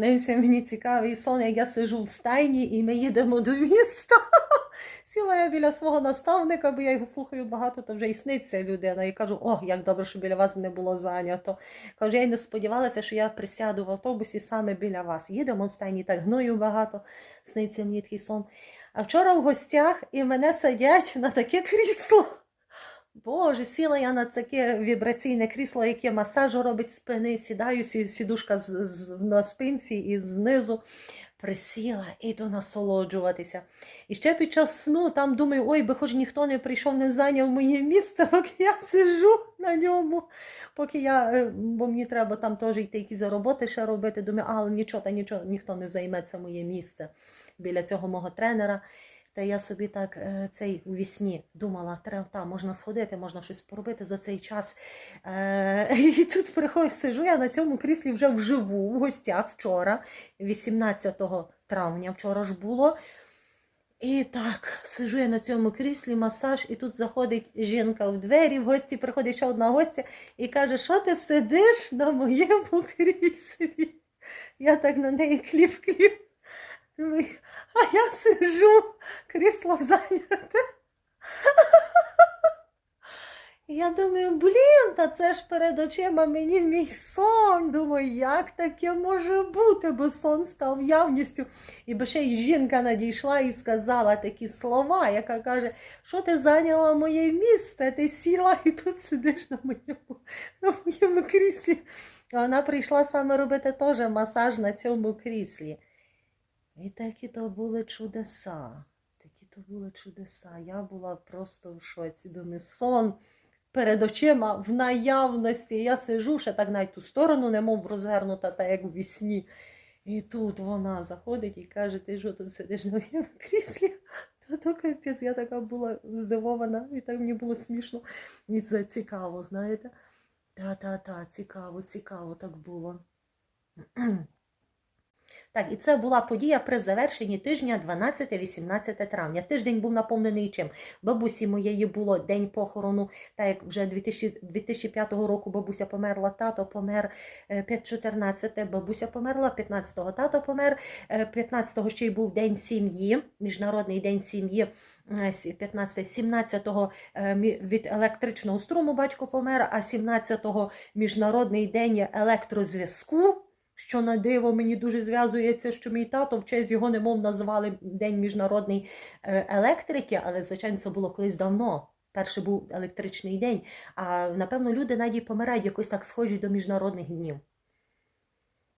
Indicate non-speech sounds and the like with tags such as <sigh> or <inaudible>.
Снився мені цікавий сон, як я сижу в стайні і ми їдемо до міста. Сіла я біля свого наставника, бо я його слухаю багато, то вже і сниться людина. І кажу, о, як добре, що біля вас не було зайнято. Кажу, я й не сподівалася, що я присяду в автобусі саме біля вас. Їдемо в стайні, так гною багато, сниться мені такий сон. А вчора в гостях і мене садять на таке крісло. Боже, сіла я на таке вібраційне крісло, яке масаж робить спини, сідаю, сі- сідушка з, з, на спинці і знизу присіла і йду насолоджуватися. І ще під час сну там думаю, ой, би хоч ніхто не прийшов, не зайняв моє місце, поки я сижу на ньому. Поки я, е, бо мені треба там теж йти якісь роботи ще робити. Думаю, але нічого, та нічого, ніхто не займе моє місце біля цього мого тренера. Та я собі так е, цей у вісні думала, треба там можна сходити, можна щось поробити за цей час. Е, <laughs> і тут приходжу, сижу я на цьому кріслі вже вживу в гостях вчора, 18 травня вчора ж було. І так, сижу я на цьому кріслі, масаж, і тут заходить жінка в двері, в гості приходить ще одна гостя і каже, що ти сидиш на моєму кріслі? Я так на неї кліп-кліп. А я сижу, крісло <laughs> зайняте. І Я думаю, блін, та це ж перед очима мені мій сон. Думаю, як таке може бути, бо сон став явністю. І би ще й жінка надійшла і сказала такі слова, яка каже, що ти зайняла моє місце, ти сіла і тут сидиш на моєму, на моєму кріслі. А вона прийшла саме робити теж масаж на цьому кріслі. І такі то були чудеса. То були чудеса. Я була просто в шоці. Думаю, сон перед очима в наявності. Я сижу ще так навіть ту сторону, немов розвернута, так як у вісні. І тут вона заходить і каже, ти що тут сидиш на моєму кріслі? <laughs> Та то капець, я така була здивована, і так мені було смішно. І це цікаво, знаєте? Та-та-та, цікаво, цікаво так було. Так, і це була подія при завершенні тижня 12-18 травня. Тиждень був наповнений чим? Бабусі моєї було день похорону, так як вже 2000, 2005 року бабуся померла, тато помер е, 5-14, бабуся померла, 15-го тато помер, е, 15-го ще й був день сім'ї, Міжнародний день сім'ї. е, 15 17-го е, від електричного струму батько помер, а 17-го міжнародний день електрозв'язку. Що на диво мені дуже зв'язується, що мій тато в честь його немов назвали День міжнародний е, електрики, але звичайно це було колись давно. Перший був електричний день. А напевно люди навіть помирають якось так схожі до міжнародних днів.